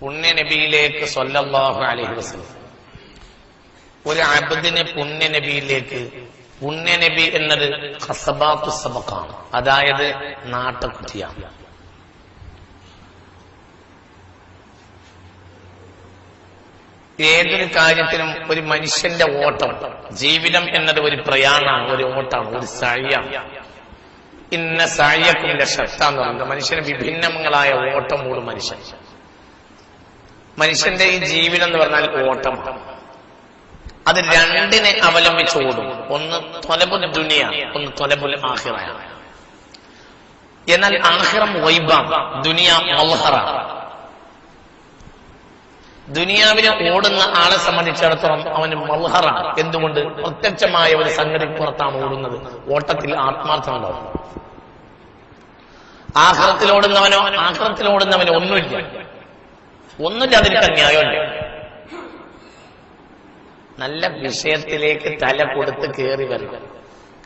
പുണ്യനബിയിലേക്ക് സല്ലല്ലാഹു അലഹി വസ്ലം ഒരു അബദിന് പുണ്യനബിയിലേക്ക് പുണ്യനബി എന്നത് ഹസബാത്തു സബക്കാണ് അതായത് നാട്ടക്കുറ്റിയാണ് ഏതൊരു കാര്യത്തിനും ഒരു മനുഷ്യന്റെ ഓട്ടം ജീവിതം എന്നത് ഒരു പ്രയാണമാണ് ഒരു ഓട്ടമാണ് ഒരു സഴിയാണ്. ഇന്ന സായക്കുന്റെ ശക്ത എന്ന് പറയുന്നത് മനുഷ്യന് വിഭിന്നങ്ങളായ ഓട്ടം കൂടും മനുഷ്യൻ. മനുഷ്യന്റെ ഈ ജീവിതം എന്ന് പറഞ്ഞാൽ ഓട്ടമാണ്. അത് രണ്ടിനെ അവലംബിച്ച് ഓടും. ഒന്ന് തൊലബുൽ ദുനിയ ഒന്ന് തൊലബുൽ ആഹിറയാണ് എന്നാൽ ആഹിറം വൈബാം ദുനിയ മൗഹറ ദുനിയാവിനെ ഓടുന്ന ആളെ സംബന്ധിച്ചിടത്തോളം അവന് മൗഹറ എന്തുകൊണ്ട്? പ്രത്യക്ഷമായ ഒരു സംഗതി പുറത്താണ് ഓടുന്നത്. ഓട്ടത്തിൽ ആത്മാർത്ഥം ഉണ്ടാവും ആഹ്റത്തിലോടുന്നവനോ ഒന്നുമില്ല. അതിന് ന്യായമില്ല നല്ല വിഷയത്തിലേക്ക് തല കൊടുത്ത് കയറി വരണം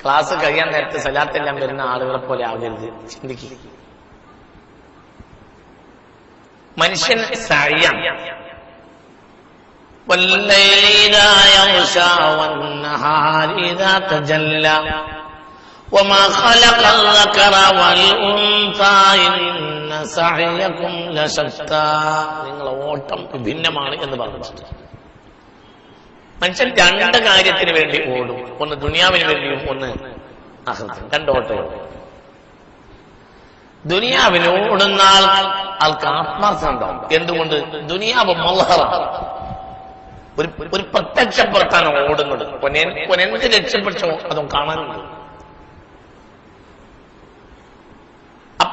ക്ലാസ് കഴിയാൻ നേരത്തെ സലാത്തെല്ലാം വരുന്ന ആളുകളെ പോലെ ആകരുത് ചിന്തിക്കുക മനുഷ്യൻ സഴിയാണ് والليل إذا يغشى والنهار إذا تجلى وما خلق الذكر والأنثى إن سعيكم لشتى നിങ്ങളെ ഓട്ടം വിഭിന്നമാണ് എന്ന് പറഞ്ഞിട്ടുണ്ട് മനുഷ്യൻ രണ്ട് കാര്യത്തിന് വേണ്ടി ഓടും ഒന്ന് ദുനിയാവിന് വേണ്ടിയും ഒന്ന് ആഹ്ലത്തിന് രണ്ട് ഓട്ടം ദുനിയാവിന് ഓടുന്ന ആൾ ആൾക്ക് ആത്മാർത്ഥം ഉണ്ടാവും എന്തുകൊണ്ട് ദുനിയാവ് മൽഹറാണ് ഒരു ഒരു പ്രത്യക്ഷപ്പെടുത്താണ് ഓടുന്നത് പൊനെന്ത് രക്ഷപ്പെട്ടോ അതും കാണാനുണ്ട്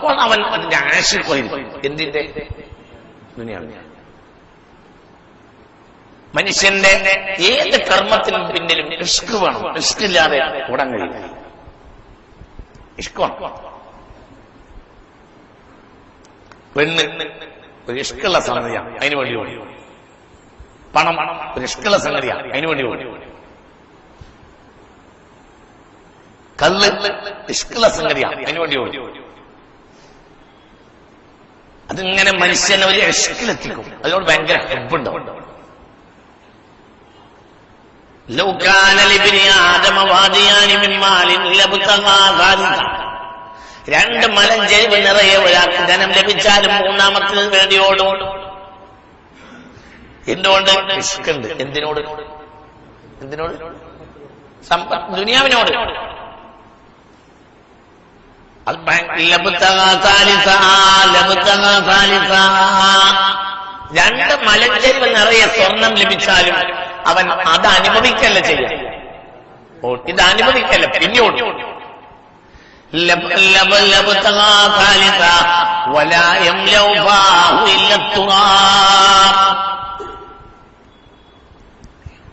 അപ്പോൾ അവൻ അതിന്റെ പോയി. എന്തിന്റെ? ദുനിയാവിന് മനുഷ്യന്റെ ഏത് കർമ്മത്തിനും പിന്നിലും റിസ്ക് വേണം. റിസ്ക് ഇല്ലാതെ ഓടാൻ കഴിയില്ല. ഇഷ്ക് പെണ്ണ് ഒരു ഇഷ്കുള്ള സംഗതിയാണ്. അതിനു വേണ്ടി ഓടി. പണം ഒരു ഇഷ്കുള്ള സംഗതിയാണ്. അതിനു വേണ്ടി ഓടി. കല്ല് ഇഷ്കുള്ള സംഗതിയാണ്. അതിനു വേണ്ടി ഓടി. അതിങ്ങനെ മനുഷ്യനെ ഒരു ഇഷ്കിലെത്തിക്കും അതിനോട് ഭയങ്കര ഹെൽപ്പുണ്ടാവും രണ്ട് മലം മലഞ്ചെരിവ് നിറയെ ഒരാൾക്ക് ധനം ലഭിച്ചാലും മൂന്നാമത്തിന് വേണ്ടിയോടും എന്തുകൊണ്ട്? എന്തിനോട്? എന്തിനോട്? ദുനിയാവിനോട്. രണ്ട് മലഞ്ചെരിവ് നിറയെ സ്വർണം ലഭിച്ചാലും അവൻ അത് അനുഭവിക്കല്ല ചെയ്യാം? ഇത് അനുഭവിക്കല്ല പിന്നോട്ട്.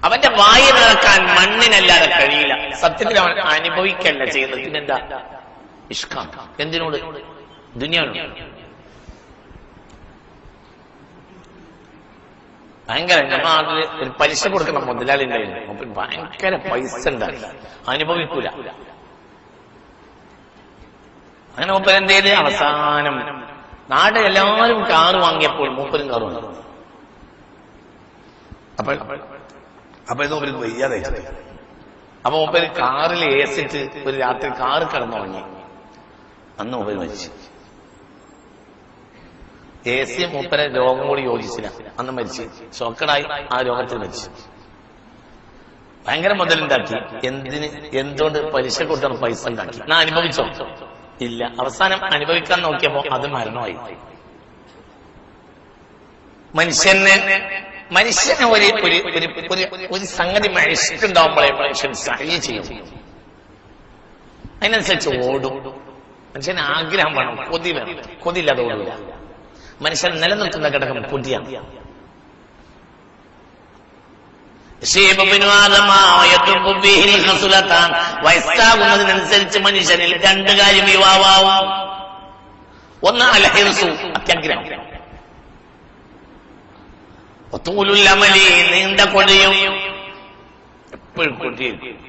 അവന്റെ വായു നിറക്കാൻ മണ്ണിനല്ലാതെ കഴിയില്ല. സത്യത്തിൽ അവൻ അനുഭവിക്കല്ല ചെയ്യുന്നത്. പിന്നെന്താ? ഇഷ്കാം. എന്തിനോട്? ദുനിയാവിനോട് ഭയങ്കര നമ്മുടെ ഒരു പലിശ കൊടുക്കണം മുതലാളിന്റെ ഭയങ്കര പൈസ ഉണ്ടായി അനുഭവിക്കൂല. അങ്ങനെ മൂപ്പൻ എന്ത് ചെയ്ത്? അവസാനം നാട് എല്ലാവരും കാറ് വാങ്ങിയപ്പോൾ മൂപ്പരും കാറ് വാങ്ങി. അപ്പൊ അപ്പൊ ഇത് മൂപ്പര് വയ്യാതെ അപ്പൊ മൂപ്പര് കാറിൽ ഏസിട്ട് ഒരു രാത്രി കാറ് കിടന്നുറങ്ങി. അന്ന് മുമ്പ് മരിച്ചു. എ സി മൂപ്പരെ രോഗം കൂടി യോജിച്ചില്ല. അന്ന് മരിച്ചു. ഷോക്കഡായി ആ രോഗത്തിൽ മരിച്ചു. ഭയങ്കര മുതലുണ്ടാക്കി. എന്തിന് എന്തുകൊണ്ട് പലിശ കൂട്ടണം പൈസ ഉണ്ടാക്കി? ഞാൻ അനുഭവിച്ചോ? ഇല്ല. അവസാനം അനുഭവിക്കാൻ നോക്കിയപ്പോ അത് മരണമായി. മനുഷ്യന് മനുഷ്യന് ഒരു ഒരു സംഗതി മനുഷ്യണ്ടാവുമ്പോഴേ മനുഷ്യൻ സഹി ചെയ്യും. അതിനനുസരിച്ച് ഓടും. മനുഷ്യന് ആഗ്രഹം വേണം കൊതി വേണം. കൊതിയില്ലാതെ ഓടില്ല മനുഷ്യൻ നിലനിൽക്കുന്ന ഘടകം കൊതിയാണ്. വയസ്സാകുന്നതിനനുസരിച്ച് മനുഷ്യനിൽ രണ്ട് കാര്യം യുവാവാവും. ഒന്ന് അലഹിൻസു അത്യാഗ്രഹം. ഒത്തൂലുല്ലമലി നീണ്ട കൊടിയും. എപ്പോഴും കൊതിയും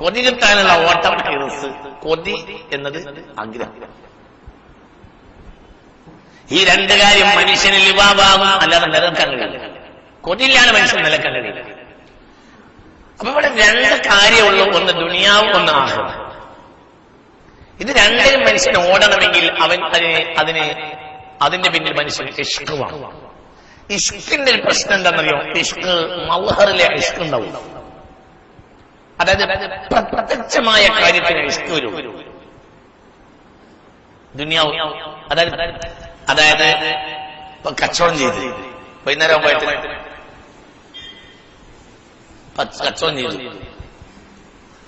കൊതി കിട്ടാനുള്ള ഓട്ടം ഇറസ് കൊതി എന്നത് ആഗ്രഹം. ഈ രണ്ട് കാര്യം മനുഷ്യന് ലിവാവാകും അല്ലാതെ നിലനിൽക്കാൻ കഴിയില്ല. കൊതിയില്ലാതെ മനുഷ്യൻ നിലക്കാൻ കഴിയില്ല. അപ്പൊ ഇവിടെ രണ്ട് കാര്യമുള്ളൂ. ഒന്ന് ദുനിയാവും ഒന്ന് ആഹ്റം ഇത് രണ്ടിനും മനുഷ്യൻ ഓടണമെങ്കിൽ അവൻ അതിനെ അതിനെ അതിന്റെ പിന്നിൽ മനുഷ്യൻ ഇഷ്കുവാണ്. ഇഷ്കിന്റെ ഒരു പ്രശ്നം എന്താണെന്നറിയോ? ഇഷ്ക് ഇഷ്ടം ഉണ്ടാവും അതായത് പ്രത്യക്ഷമായ കാര്യത്തിന് വിഷ്ണു വരും. ദുനിയാവ് അതായത് അതായത് ഇപ്പൊ കച്ചവടം ചെയ്ത് വൈകുന്നേരം ആകുമ്പോഴത്തേന് പത്ത് കച്ചവടം ചെയ്തു.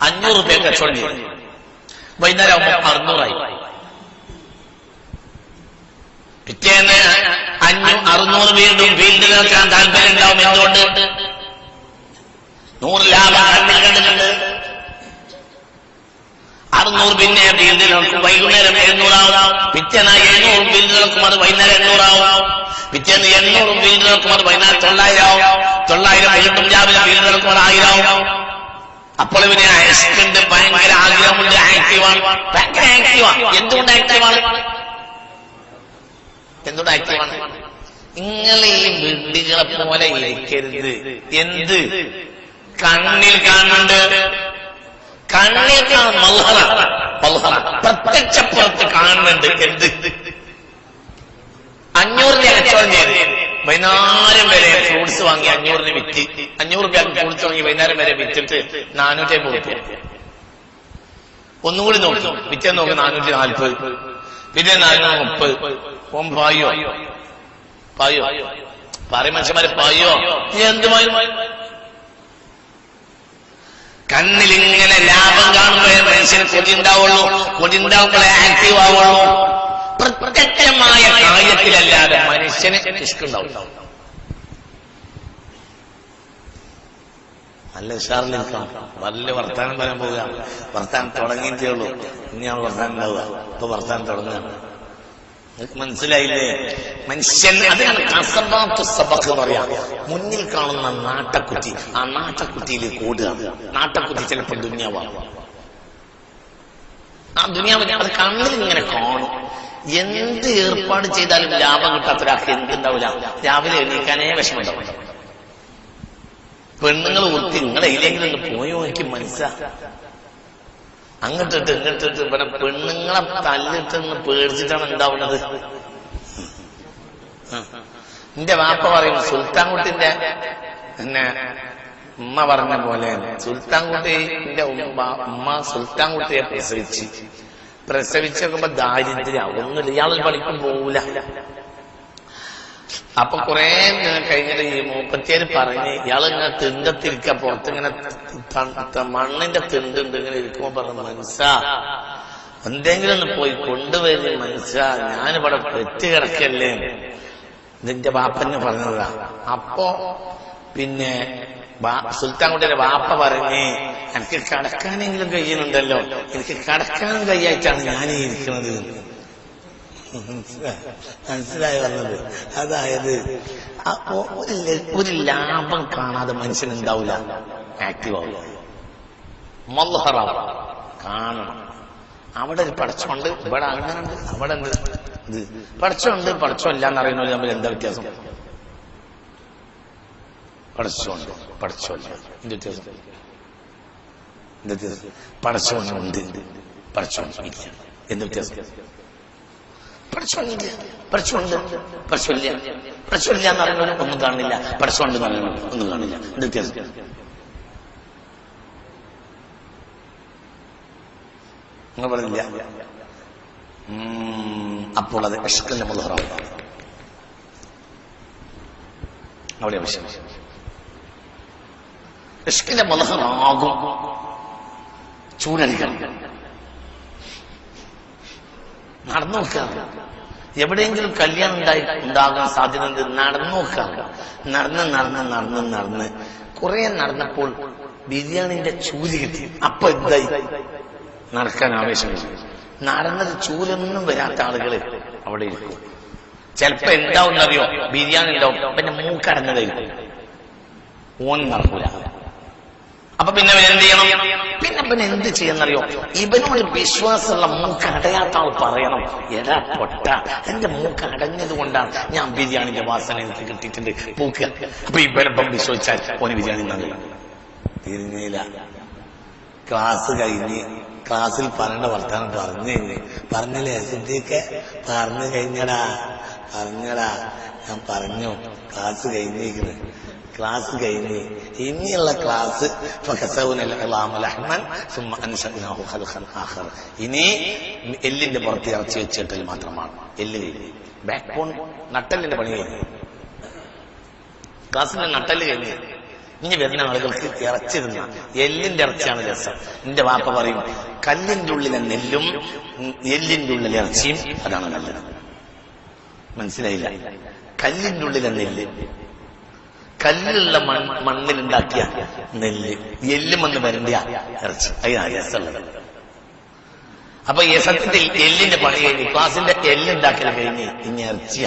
അഞ്ഞൂറ് റുപ്യ കച്ചവടം ചെയ്തു. വൈകുന്നേരം ആകുമ്പോൾ അറുന്നൂറായി. പിറ്റേന്ന് അഞ്ഞൂ അറുന്നൂറ് വീണ്ടും ഫീൽഡിൽ നിൽക്കാൻ താല്പര്യം ഉണ്ടാവും എന്തുകൊണ്ട്? നൂറ് ലാഭം കണ്ണിൽ കണ്ടിട്ടുണ്ട് അറുന്നൂറ് പിന്നെ നിൽക്കും വൈകുന്നേരം എഴുന്നൂറാവും. പിറ്റേന്ന് എഴുന്നൂറ് നിൽക്കും അത് വൈകുന്നേരം എണ്ണൂറാവും. പിറ്റേന്ന് എണ്ണൂറ് നിൽക്കും അത് വൈകുന്നേരം തൊള്ളായിരം ആവും തൊള്ളായിരം വീണ്ടും രാവിലെ നിൽക്കും അത് ആയിരം ആവും അപ്പോൾ ഇവന് അയസ്കുണ്ട് ഭയങ്കര ആഗ്രഹമുണ്ട്. ആക്റ്റീവാണ് ഭയങ്കര ആക്റ്റീവാണ് എന്തുകൊണ്ട് ആക്റ്റീവാണ് എന്തുകൊണ്ട് ആക്റ്റീവാണ് നിങ്ങൾ ഈ വിഡ്ഢികളെ പോലെ ഇരിക്കരുത്. എന്ത്? കണ്ണിൽ കാണുന്നുണ്ട്. കണ്ണിൽ കാണുന്ന പ്രത്യക്ഷപ്പുറത്ത് കാണുന്നുണ്ട്. എന്ത്? അഞ്ഞൂറിന്റെ കച്ചവടം ചെയ്ത് വൈകുന്നേരം വരെ ഫ്രൂട്ട്സ് വാങ്ങി അഞ്ഞൂറിന് വിറ്റ്. അഞ്ഞൂറ് രൂപ ഫ്രൂട്ട്സ് വാങ്ങി വൈകുന്നേരം വരെ വിറ്റിട്ട് നാനൂറ്റി അമ്പത് റുപ്യ ഒന്നുകൂടി നോക്കി. വിറ്റേ നോക്കി നാനൂറ്റി നാൽപ്പത് പിന്നെ നാനൂറ്റി മുപ്പത്. ഓം പായോ? പായോ? പറയും മനുഷ്യന്മാര് പായോ? എന്തുമായി കണ്ണിലിങ്ങനെ ലാഭം കാണുമ്പോഴേ മനുഷ്യന് കൊതിണ്ടാവുള്ളൂ. കൊതിണ്ടാവുമ്പോഴേ ആക്റ്റീവ് ആവുള്ളൂ. പ്രത്യക്ഷമായ കാര്യത്തിലല്ലാതെ മനുഷ്യന് ഇഷ്ടമുണ്ടാവും നല്ല ഉഷാറിൽ നിൽക്കണം നല്ല വർത്താനം പറയാൻ പോവുക വർത്താനം തുടങ്ങിയിട്ടേ ഉള്ളൂ. ഇനിയാണ് വർത്താനം ഉണ്ടാവുക. ഇപ്പൊ വർത്താനം തുടങ്ങുകയാണ്. മനസ്സിലായില്ലേ? മനുഷ്യൻ അതിനാണ് സബഖ് മുന്നിൽ കാണുന്ന നാട്ടക്കുറ്റി ആ നാട്ടക്കുറ്റിയിൽ കൂടുക. നാട്ടക്കുറ്റി ചിലപ്പോൾ ദുന്യാവാണ്. ആ ദുനിയാവ് അത് കണ്ണിൽ ഇങ്ങനെ കാണും. എന്ത് ഏർപ്പാട് ചെയ്താലും ലാഭം കിട്ടാത്ത ഒരാൾക്ക് എന്തുണ്ടാവില്ല? രാവിലെ എണീക്കാനേ വിഷമമുണ്ടാവും. പെണ്ണുങ്ങൾ ഒത്തി നിങ്ങളെ ഇതിലെങ്കിലും പോയോ എനിക്ക് മനസ്സിലാ. അങ്ങോട്ടിട്ട് ഇങ്ങോട്ടിട്ട് പിന്നെ പെണ്ണുങ്ങളെ തല്ലിട്ടെന്ന് പേടിച്ചിട്ടാണ് ഉണ്ടാവുന്നത് എന്റെ വാപ്പ പറയും സുൽത്താൻകുട്ടിന്റെ പിന്നെ ഉമ്മ പറഞ്ഞ പോലെ സുൽത്താൻകുട്ടിന്റെ ഉമ്മ ഉമ്മ സുൽത്താൻകുട്ടിയെ പ്രസവിച്ച്. പ്രസവിച്ച് നോക്കുമ്പോ ദാരിദ്ര്യം ഒന്നുമില്ല ഇയാൾ പണിക്കും പോകൂല അപ്പൊ കുറെ കഴിഞ്ഞിട്ട് ഈ മൂപ്പത്തിയേര് പറഞ്ഞ് ഇയാൾ ഇങ്ങനെ തിണ്ടത്തിരിക്ക പുറത്തിങ്ങനെ മണ്ണിന്റെ തിണ്ടുണ്ട് ഇങ്ങനെ ഇരിക്കുമ്പോ പറഞ്ഞു മനസ്സാ എന്തെങ്കിലും ഒന്ന് പോയി കൊണ്ടുവരുന്ന മനസ്സാ ഞാനിവിടെ പെറ്റ് കിടക്കല്ലേ? നിന്റെ ബാപ്പന്നെ പറഞ്ഞതാ. അപ്പോ പിന്നെ സുൽത്താൻ സുൽത്താൻകുട്ടിയുടെ വാപ്പ പറഞ്ഞേ എനിക്ക് കടക്കാനെങ്കിലും കഴിയുന്നുണ്ടല്ലോ. എനിക്ക് കടക്കാനും കഴിയായിട്ടാണ് ഞാൻ ഇരിക്കുന്നത്. മനസ്സിലായി. വന്നത്. അതായത് ഒരു ലാഭം കാണാതെ മനുഷ്യൻ ഉണ്ടാവില്ല ആക്റ്റീവ് ആവില്ല മല്ലഹറാവും കാണണം. അവിടെ ഒരു പടച്ചുണ്ട് ഇവിടെ അങ്ങനെ അവിടെ ഉണ്ട് ഇത്. പടച്ചുണ്ട് പടച്ചമില്ല എന്ന് അറിയുന്നവർ തമ്മിൽ എന്താ വ്യത്യാസം? പടച്ചുണ്ട് പടച്ചമില്ല എന്ത് വ്യത്യാസം? എന്ത് വ്യത്യാസം? പടച്ചവനുണ്ട് പടച്ചവൻ ഇല്ല. എന്ത് വ്യത്യാസം? എന്ന് ഒന്നും കാണുന്നില്ല. പഠിച്ചോണ്ട് എന്ന് ഒന്നും കാണില്ല വ്യത്യാസം. പറഞ്ഞില്ല അപ്പോൾ അത് ഇഷ്കന്റെ വിഷയം ഇഷ്കിന്റെ മുതറാകും ചൂടടിക്കണം നടന്നു നോക്കാം എവിടെയെങ്കിലും കല്യാണം ഉണ്ടായി ഉണ്ടാകാൻ സാധ്യത ഉണ്ട് നടന്നു നോക്കാം നടന്ന് നടന്ന് നടന്ന് നടന്ന്. കുറെ നടന്നപ്പോൾ ബിരിയാണിന്റെ ചൂൽ കിട്ടി. അപ്പൊ എന്തായി? നടക്കാൻ ആവേശമില്ല. നടന്നത് ചൂലൊന്നും വരാത്ത ആളുകൾ അവിടെ ഇരിക്കും. ചിലപ്പോ എന്താവും അറിയോ ബിരിയാണി ഉണ്ടാവും. പിന്നെ മൂക്കടഞ്ഞതായിരിക്കും ഓൻ നടക്കൂല. അപ്പൊ പിന്നെ എന്ത് ചെയ്യണം? പിന്നെ ഇവൻ എന്ത് ചെയ്യുന്നറിയോ? ഇവനോട് വിശ്വാസമുള്ള മൂക്ക് അടയാത്ത ആൾ പറയണം. എടാ പൊട്ട എന്റെ മൂക്ക് അടഞ്ഞത് കൊണ്ടാണ് ഞാൻ ബിരിയാണിന്റെ വാസന എനിക്ക് കിട്ടിയിട്ടുണ്ട്. മൂക്ക് അപ്പൊ ഇവനൊപ്പം വിശ്വസിച്ചാൽ ഓന് ബിരിയാണി നല്ല തിരിഞ്ഞില്ല ക്ലാസ് കഴിഞ്ഞ് ക്ലാസ്സിൽ പറയേണ്ട വർത്താനം പറഞ്ഞു കഴിഞ്ഞ്. പറഞ്ഞില്ലേ സിദ്ധിയൊക്കെ പറഞ്ഞു കഴിഞ്ഞടാ. പറഞ്ഞടാ. ഞാൻ പറഞ്ഞു ക്ലാസ് കഴിഞ്ഞേക്കുന്നത് ക്ലാസ് കഴിഞ്ഞ്. ഇനിയുള്ള ക്ലാസ് ഇനി എല്ലിന്റെ പുറത്ത് ഇറച്ചി വെച്ചിട്ടൽ മാത്രമാണ്. എല്ല് കഴിഞ്ഞ്. ബാക്ക് ബോൺ നട്ടലിന്റെ പണി കഴിഞ്ഞു. ക്ലാസ്സിന്റെ നട്ടൽ കഴിഞ്ഞ്. ഇനി വരുന്ന ആളുകൾക്ക് ഇറച്ചി തിന്ന. എല്ലിന്റെ ഇറച്ചിയാണ് രസം. എന്റെ വാപ്പ പറയും കല്ലിന്റെ ഉള്ളിലെ നെല്ലും എല്ലിന്റെ ഉള്ളിലെ ഇറച്ചിയും അതാണ് നല്ലത്. മനസ്സിലായില്ല? കല്ലിന്റെ ഉള്ളിലെ നെല്ല്. കല്ലിലുള്ള മണ്ണ് മണ്ണിലുണ്ടാക്കിയ നെല്ല്. എല്ലും വന്ന് വരണ്ടിയ ഇറച്ചി. അതിനാണ് അപ്പൊ സത്യത്തിൽ എല്ലിന്റെ പണി കഴിഞ്ഞ് ക്ലാസിന്റെ എല്ലുണ്ടാക്കൽ കഴിഞ്ഞ് ഇനി ഇറച്ചിയ.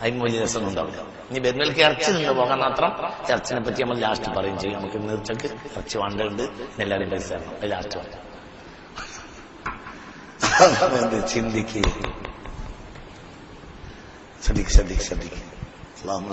അതിന് വലിയ രസം ഉണ്ടാവില്ല ഇനി ബെരുമേൽക്ക് ഇറച്ചി നിന്ന് പോകാൻ മാത്രം ഇറച്ചിനെ പറ്റി നമ്മൾ ലാസ്റ്റ് പറയും ചെയ്യും. നമുക്ക് നീർച്ചക്ക് ഇറച്ചി വേണ്ടതുണ്ട്. എല്ലാവരും പൈസ ലാസ്റ്റ് പറയാം. ചിന്തിക്കുക ശ്രദ്ധിക്ക് ശ്രദ്ധിക്ക് ശ്രദ്ധിക്ക്. അള്ളാഹു